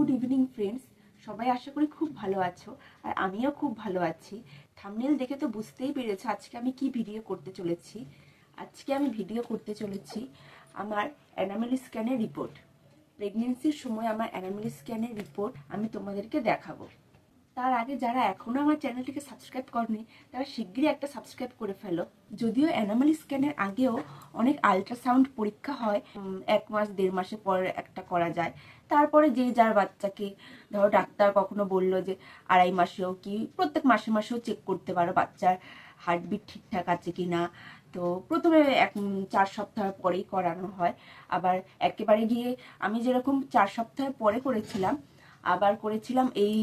Good evening friends. সবাই আশা করি খুব ভালো আছো আর আমিও খুব ভালো আছি। থামনেল দেখে তো বুঝতেই পেরেছ আজকে আমি কি ভিডিও করতে চলেছি। আজকে আমি ভিডিও করতে চলেছি আমার অ্যানামেলি স্ক্যানের রিপোর্ট প্রেগনেন্সির সময় আমার অ্যানামেলি স্ক্যানের রিপোর্ট আমি তোমাদেরকে দেখাবো। তার আগে যারা এখনও আমার চ্যানেলটিকে সাবস্ক্রাইব করেনি, তারা শিগগিরই একটা সাবস্ক্রাইব করে ফেলো। যদিও অ্যানামাল স্ক্যানের আগেও অনেক আল্ট্রাসাউন্ড পরীক্ষা হয় এক মাস, দেড় মাসে পর একটা করা যায়। তারপরে যে যার বাচ্চাকে, ধরো ডাক্তার কখনো বলল যে আড়াই মাসেও কি, প্রত্যেক মাসে মাসেও চেক করতে পারো বাচ্চার হার্টবিট ঠিকঠাক আছে কি না তো প্রথমে এক চার সপ্তাহ পরেই করানো হয়। আবার একেবারে গিয়ে আমি যেরকম চার সপ্তাহ পরে করেছিলাম, আবার করেছিলাম এই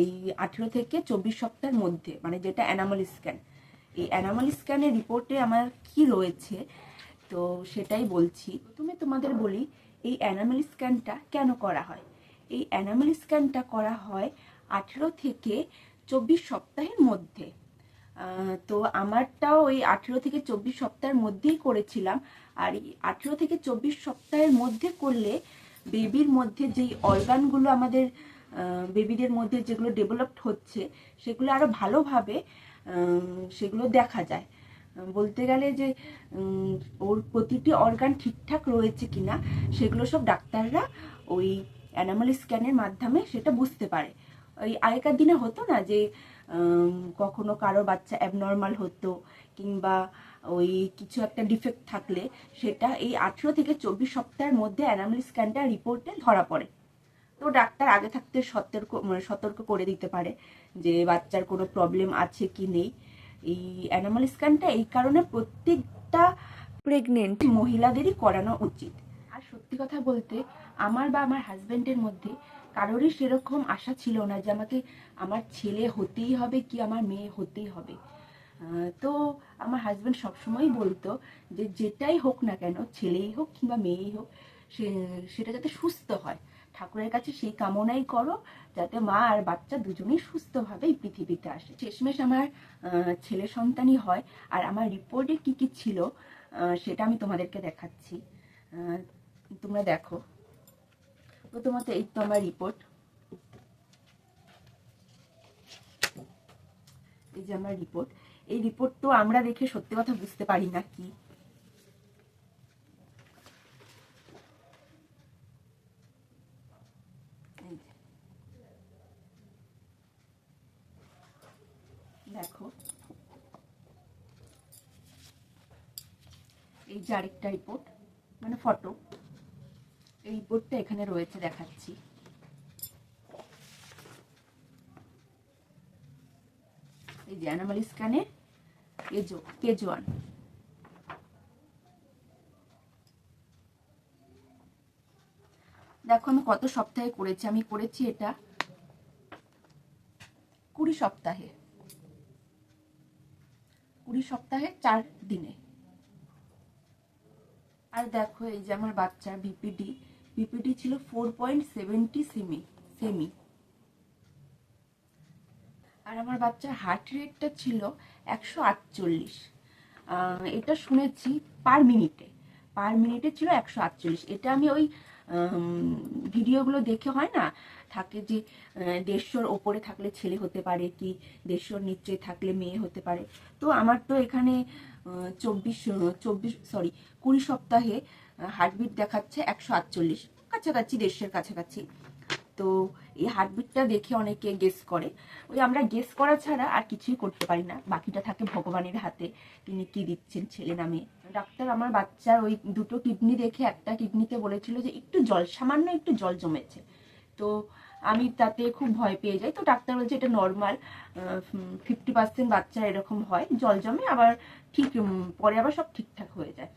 এই আঠেরো থেকে চব্বিশ সপ্তাহের মধ্যে মানে যেটা অ্যানামাল স্ক্যান এই অ্যানামাল স্ক্যানের রিপোর্টে আমার কি রয়েছে, তো সেটাই বলছি। প্রথমে তোমাদের বলি, এই অ্যানামাল স্ক্যানটা কেন করা হয়? এই অ্যানামাল স্ক্যানটা করা হয় আঠেরো থেকে চব্বিশ সপ্তাহের মধ্যে। তো আমারটাও ওই আঠেরো থেকে চব্বিশ সপ্তাহের মধ্যেই করেছিলাম। আর এই আঠেরো থেকে চব্বিশ সপ্তাহের মধ্যে করলে বেবির মধ্যে যেই অর্গানগুলো আমাদের বেবিদের মধ্যে যেগুলো ডেভেলপড হচ্ছে, সেগুলো আরও ভালোভাবে সেগুলো দেখা যায়। বলতে গেলে যে ওর প্রতিটি অর্গান ঠিকঠাক রয়েছে কিনা, সেগুলো সব ডাক্তাররা ওই অ্যানামাল স্ক্যানের মাধ্যমে সেটা বুঝতে পারে। ওই আগেকার দিনে হতো না যে কখনো কারও বাচ্চা অ্যাবনর্মাল হতো, কিংবা ওই কিছু একটা ডিফেক্ট থাকলে সেটা এই আঠেরো থেকে চব্বিশ সপ্তাহের মধ্যে অ্যানামাল স্ক্যানটা রিপোর্টে ধরা পড়ে। তো ডাক্তার আগে থাকতে সতর্ক মানে সতর্ক করে দিতে পারে যে বাচ্চার কোনো প্রবলেম আছে কি নেই। এই অ্যানামাল স্ক্যানটা এই কারণে প্রত্যেকটা প্রেগনেন্ট মহিলাদেরই করানো উচিত। আর সত্যি কথা বলতে, আমার বা আমার হাজবেন্ডের মধ্যে কারোরই সেরকম আশা ছিল না যে আমাকে আমার ছেলে হতেই হবে কি আমার মেয়ে হতেই হবে। তো আমার হাজবেন্ড সবসময় বলতো যে যেটাই হোক না কেন, ছেলেই হোক কিংবা মেয়েই হোক, সে, সেটা যাতে সুস্থ হয়। ঠাকুরের কাছে সেই কামনাই করো যাতে মা আর বাচ্চা দুজনেই সুস্থভাবে এই পৃথিবীতে আসে। শেষমেশ আমার ছেলে সন্তানই হয় আর আমার রিপোর্টে কি কি ছিল সেটা আমি তোমাদেরকে দেখাচ্ছি। তোমরা দেখো। প্রথমত এই তো আমার রিপোর্ট এই যে আমার রিপোর্ট এই রিপোর্ট তো আমরা দেখে সত্যি কথা বুঝতে পারি না কি এই যে। দেখো, এই যে আরেকটা রিপোর্ট মানে ফটো এই রিপোর্টটা এখানে রয়েছে, দেখাচ্ছি। এই যে অ্যানামাল স্ক্যানে কেজো কেজ দেখো আমি কত সপ্তাহে করেছি, আমি করেছি এটা কুড়ি সপ্তাহে। কুড়ি সপ্তাহে চার দিনে। আর দেখো এই যে আমার বাচ্চার বিপিডি বিপিডি ছিল four point seventy semi semi আর আমার বাচ্চার হার্ট রেটটা ছিল একশো আটচল্লিশ। এটা শুনেছি পার মিনিটে পার মিনিটে ছিল একশো আটচল্লিশ। এটা আমি ওই ভিডিওগুলো দেখে হয় না? থাকে যে দেড়শোর ওপরে থাকলে ছেলে হতে পারে কি, দেড়শোর নিচে থাকলে মেয়ে হতে পারে। তো আমার তো এখানে চব্বিশ চব্বিশ সরি কুড়ি সপ্তাহে হার্টবিট দেখাচ্ছে একশো আটচল্লিশ, কাছাকাছি দেড়শোর কাছাকাছি। তো এই হার্টবিটটা দেখে অনেকে গেস করে। ওই আমরা গেস করা ছাড়া আর কিছুই করতে পারি না। বাকিটা থাকে ভগবানের হাতে। তিনি কি দিচ্ছেন ছেলে নামে? ডাক্তার আমার বাচ্চার ওই দুটো কিডনি দেখে একটা কিডনিতে বলেছিল যে একটু জল, সামান্য একটু জল জমেছে। তো আমি তাতে খুব ভয় পেয়ে যাই। তো ডাক্তার বলছে এটা নর্মাল ফিফটি পার্সেন্ট বাচ্চা এরকম হয়। জল জমে আবার ঠিক পরে আবার সব ঠিকঠাক হয়ে যায়।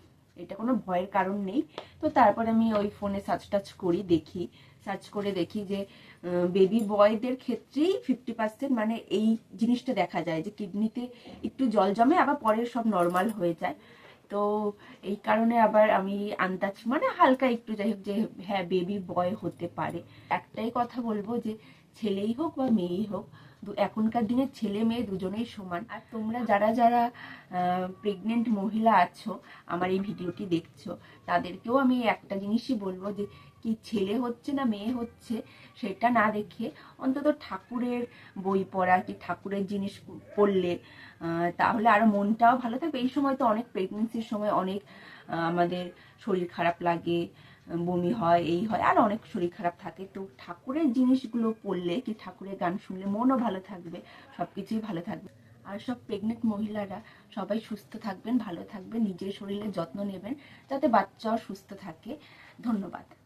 এটা কোনো ভয়ের কারণ নেই। তো তারপর আমি ওই ফোনে সার্চ টাচ করি, দেখি। সার্চ করে দেখি যে বেবি বয়দের ক্ষেত্রেই ফিফটি পার্সেন্ট মানে এই জিনিসটা দেখা যায় যে কিডনিতে একটু জল জমে, আবার পরে সব নর্মাল হয়ে যায়। তো এই কারণে আবার আমি আন্দাজ মানে হালকা একটু যাই হোক যে হ্যাঁ বেবি বয় হতে পারে। একটাই কথা বলব যে, ছেলেই হোক বা মেয়েই হোক এখনকার দিনে ছেলে মেয়ে দুজনেই সমান। আর তোমরা যারা যারা প্রেগনেন্ট মহিলা আছো আমার এই ভিডিওটি দেখছ তাদেরকেও আমি একটা জিনিসই বলব যে কি ছেলে হচ্ছে না মেয়ে হচ্ছে সেটা না দেখে অন্তত ঠাকুরের বই পড়া কি ঠাকুরের জিনিস পড়লে তাহলে আরও মনটাও ভালো থাকবে। এই সময় তো অনেক প্রেগনেন্সির সময় অনেক আমাদের শরীর খারাপ লাগে বমি হয়, এই হয়, আর অনেক শরীর খারাপ থাকে। তো ঠাকুরের জিনিসগুলো পড়লে কি ঠাকুরের গান শুনলে মনও ভালো থাকবে সব কিছুই ভালো থাকবে। আর সব প্রেগনেন্ট মহিলারা সবাই সুস্থ থাকবেন, ভালো থাকবেন, নিজের শরীরের যত্ন নেবেন, যাতে বাচ্চাও সুস্থ থাকে। ধন্যবাদ।